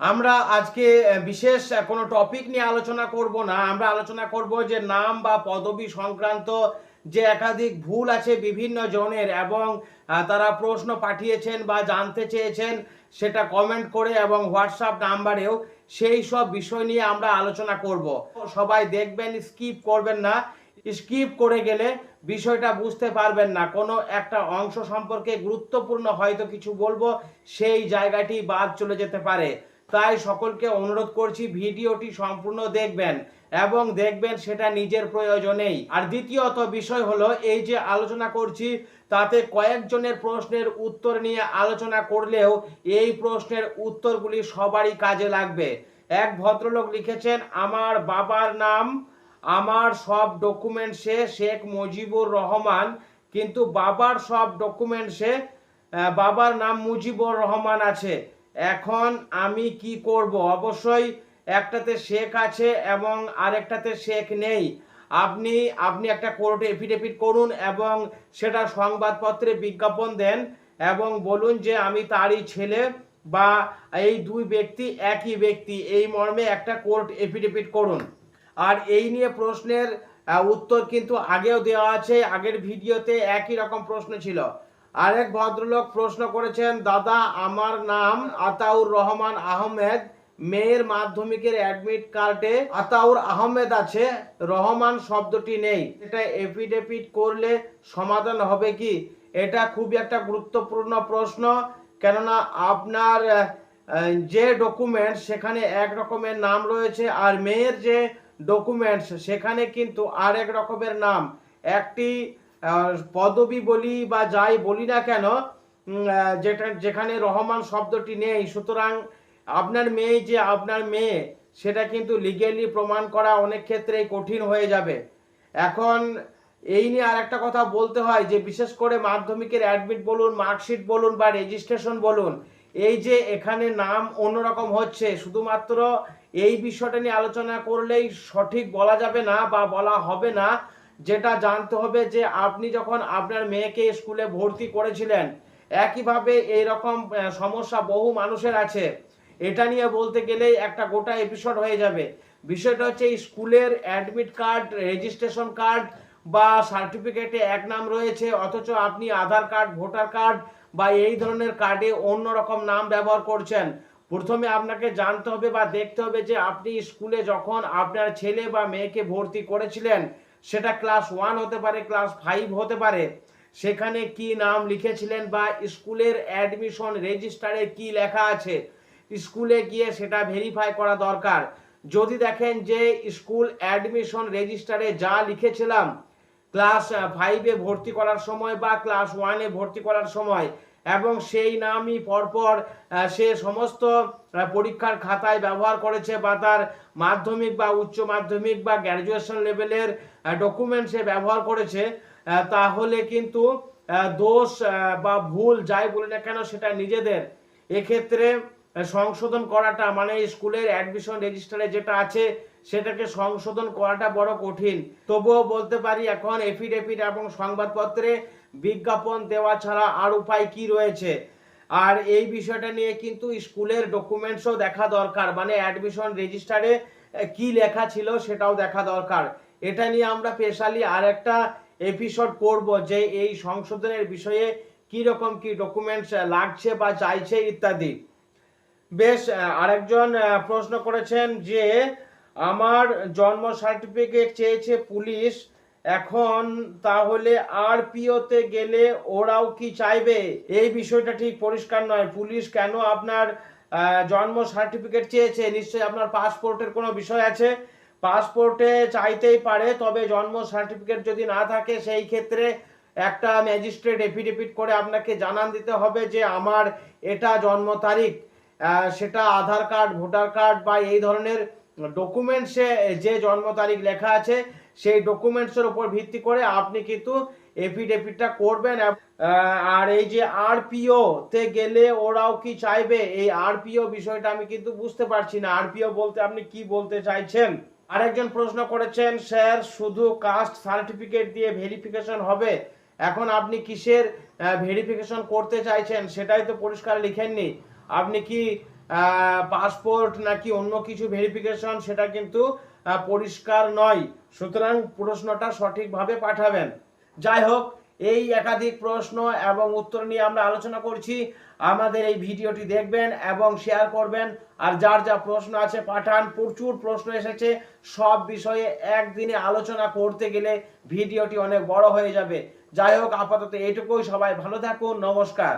আমরা আজকে বিশেষ কোনো টপিক নিয়ে আলোচনা করব না। আমরা আলোচনা করব যে নাম বা পদবি সংক্রান্ত যে একাধিক ভুল আছে বিভিন্ন জনের এবং তারা প্রশ্ন পাঠিয়েছেন বা জানতে চেয়েছেন সেটা কমেন্ট করে এবং হোয়াটসঅ্যাপ নাম্বারেও সেই সব বিষয় নিয়ে আমরা আলোচনা করব। সবাই দেখবেন স্কিপ করবেন না। স্কিপ করে গেলে বিষয়টা বুঝতে পারবেন না। কোনো একটা অংশ সম্পর্কে গুরুত্বপূর্ণ হয়তো কিছু বলব, সেই জায়গাটি বাদ চলে যেতে পারে। তাই সকলকে অনুরোধ করছি ভিডিওটি সম্পূর্ণ দেখবেন এবং দেখবেন সেটা নিজের প্রয়োজনেই। আর দ্বিতীয়ত বিষয় হলো, এই যে আলোচনা করছি, তাতে কয়েকজনের প্রশ্নের উত্তর নিয়ে আলোচনা করলেও এই প্রশ্নের উত্তরগুলি সবারই কাজে লাগবে। এক ভদ্রলোক লিখেছেন, আমার বাবার নাম, আমার সব ডকুমেন্টসে শেখ মুজিবুর রহমান, কিন্তু বাবার সব ডকুমেন্টসে বাবার নাম মুজিবুর রহমান আছে। এখন আমি কি করব? অবশ্যই একটাতে শেখ আছে এবং আরেকটাতে শেখ নেই। আপনি আপনি একটা কোর্টে এফিডেভিট করুন এবং সেটা সংবাদপত্রে বিজ্ঞাপন দেন এবং বলুন যে আমি তারই ছেলে বা এই দুই ব্যক্তি একই ব্যক্তি। এই মর্মে একটা কোর্ট এফিডেভিট করুন। আর এই নিয়ে প্রশ্নের উত্তর কিন্তু আগেও দেওয়া আছে, আগের ভিডিওতে একই রকম প্রশ্ন ছিল। আরেক ভদ্রলোক প্রশ্ন করেছেন, দাদা, আমার নাম আতাউর রহমান আহমেদ। মেয়ের মাধ্যমিকের অ্যাডমিট কার্ডে আতাউর আহমেদ আছে। রহমান শব্দটি নেই। এটা এফিডেভিট করলে সমাধান হবে কি? এটা খুবই একটা গুরুত্বপূর্ণ প্রশ্ন, কেননা আপনার যে ডকুমেন্ট, সেখানে এক রকমের নাম রয়েছে আর মেয়ের যে ডকুমেন্টস, সেখানে কিন্তু আরেক রকমের নাম। একটি পদবি বলি বা যাই বলি না কেন যেটা, যেখানে রহমান শব্দটি নেই, সুতরাং আপনার মেয়ে যে আপনার মেয়ে, সেটা কিন্তু লিগেলি প্রমাণ করা অনেক ক্ষেত্রেই কঠিন হয়ে যাবে। এখন এই নিয়ে আরেকটা কথা বলতে হয়, যে বিশেষ করে মাধ্যমিকের অ্যাডমিট বলুন মার্কশিট বলুন বা রেজিস্ট্রেশন বলুন, এই যে এখানে নাম অন্যরকম হচ্ছে, শুধুমাত্র এই বিষয়টা নিয়ে আলোচনা করলেই সঠিক বলা যাবে না বা বলা হবে না। যেটা জানতে হবে যে আপনি যখন আপনার মেয়েকে স্কুলে ভর্তি করেছিলেন একইভাবে এই রকম আহ, সমস্যা বহু মানুষের আছে। এটা নিয়ে বলতে গেলেই একটা গোটা এপিসোড হয়ে যাবে। বিষয়টা হচ্ছে স্কুলের অ্যাডমিট কার্ড রেজিস্ট্রেশন কার্ড বা সার্টিফিকেটে এক নাম রয়েছে অথচ আপনি আধার কার্ড ভোটার কার্ড বা এই ধরনের কার্ডে অন্য রকম নাম ব্যবহার করছেন। প্রথমে আপনাকে জানতে হবে বা দেখতে হবে যে আপনি স্কুলে যখন আপনার ছেলে বা মেয়েকে ভর্তি করেছিলেন সেটা ক্লাস ওয়ান হতে পারে ক্লাস ফাইভ হতে পারে। সেখানে কি নাম লিখেছিলেন বা স্কুলের অ্যাডমিশন রেজিস্টারে কি লেখা আছে? স্কুলে গিয়ে সেটা ভেরিফাই করা দরকার। যদি দেখেন যে স্কুল অ্যাডমিশন রেজিস্টারে যা লিখেছিলাম ক্লাস ফাইভে ভর্তি করার সময় বা ক্লাস ওয়ানে ভর্তি করার সময় এবং সেই নামই পরপর সে সমস্ত পরীক্ষার খাতায় ব্যবহার করেছে বা তার মাধ্যমিক বা উচ্চ মাধ্যমিক বা গ্র্যাজুয়েশন লেভেলের ডকুমেন্ট সে ব্যবহার করেছে তাহলে কিন্তু দোষ বা ভুল যাই বলি না কেন সেটা নিজেদের। এক্ষেত্রে সংশোধন করাটা মানে স্কুলের অ্যাডমিশন রেজিস্টারে যেটা আছে, সেটাকে সংশোধন করাটা বড় কঠিন। তবুও বলতে পারি এখন এফিডেভিট এবং সংবাদপত্রে বিজ্ঞাপন দেওয়া ছাড়া আর উপায় কি রয়েছে? আর এই বিষয়টা নিয়ে কিন্তু স্কুলের ডকুমেন্টসও দেখা দরকার। মানে অ্যাডমিশন রেজিস্টারে কি লেখা ছিল সেটাও দেখা দরকার। এটা নিয়ে আমরা স্পেশালি আর একটা এপিসোড করব যে এই সংশোধনের বিষয়ে কি রকম কি ডকুমেন্টস লাগছে বা চাইছে ইত্যাদি। বেশ আরেকজন প্রশ্ন করেছেন যে, আমার জন্ম সার্টিফিকেট চেয়েছে পুলিশ, এখন তাহলে আর পিওতে গেলে ওরাও কি চাইবে? এই বিষয়টা ঠিক পরিষ্কার নয়। পুলিশ কেন আপনার জন্ম সার্টিফিকেট চেয়েছে? নিশ্চয়ই আপনার পাসপোর্টের কোনো বিষয় আছে? পাসপোর্টে চাইতেই পারে, তবে জন্ম সার্টিফিকেট যদি না থাকে, সেই ক্ষেত্রে একটা ম্যাজিস্ট্রেট এফিডেভিট করে আপনাকে জানান দিতে হবে যে, আমার এটা জন্ম তারিখ। সেটা আধার কার্ড, ভোটার কার্ড বা এই ধরনের ডকুমেন্টসে যে জন্ম তারিখ লেখা আছে, সেই ডকুমেন্টসের উপর ভিত্তি করে আপনি কিন্তু এফিডেভিটটা করবেন আর এই যে আরপিও তে গেলে ওরাও কি চাইবে? এই আরপিও বিষয়টা আমি কিন্তু বুঝতে পারছি না। আরপিও বলতে আপনি কি বলতে চাইছেন? আরেকজন প্রশ্ন করেছেন, স্যার, শুধু কাস্ট সার্টিফিকেট দিয়ে ভেরিফিকেশন হবে? এখন আপনি কিসের ভেরিফিকেশন করতে চাইছেন? সেটাই তো পরিষ্কার লিখেননি। আপনি কি পাসপোর্ট নাকি অন্য কিছু ভেরিফিকেশন সেটা কিন্তু পরিষ্কার নয়। সুতরাং প্রশ্নটা সঠিকভাবে পাঠাবেন। যাই হোক, এই একাধিক প্রশ্ন এবং উত্তর নিয়ে আমরা আলোচনা করছি। আমাদের এই ভিডিওটি দেখবেন এবং শেয়ার করবেন। আর যার যা প্রশ্ন আছে, পাঠান। প্রচুর প্রশ্ন এসেছে। সব বিষয়ে একদিনে আলোচনা করতে গেলে ভিডিওটি অনেক বড় হয়ে যাবে। যাই হোক, আপাতত এটুকুই সবাই ভালো থাকুন। নমস্কার।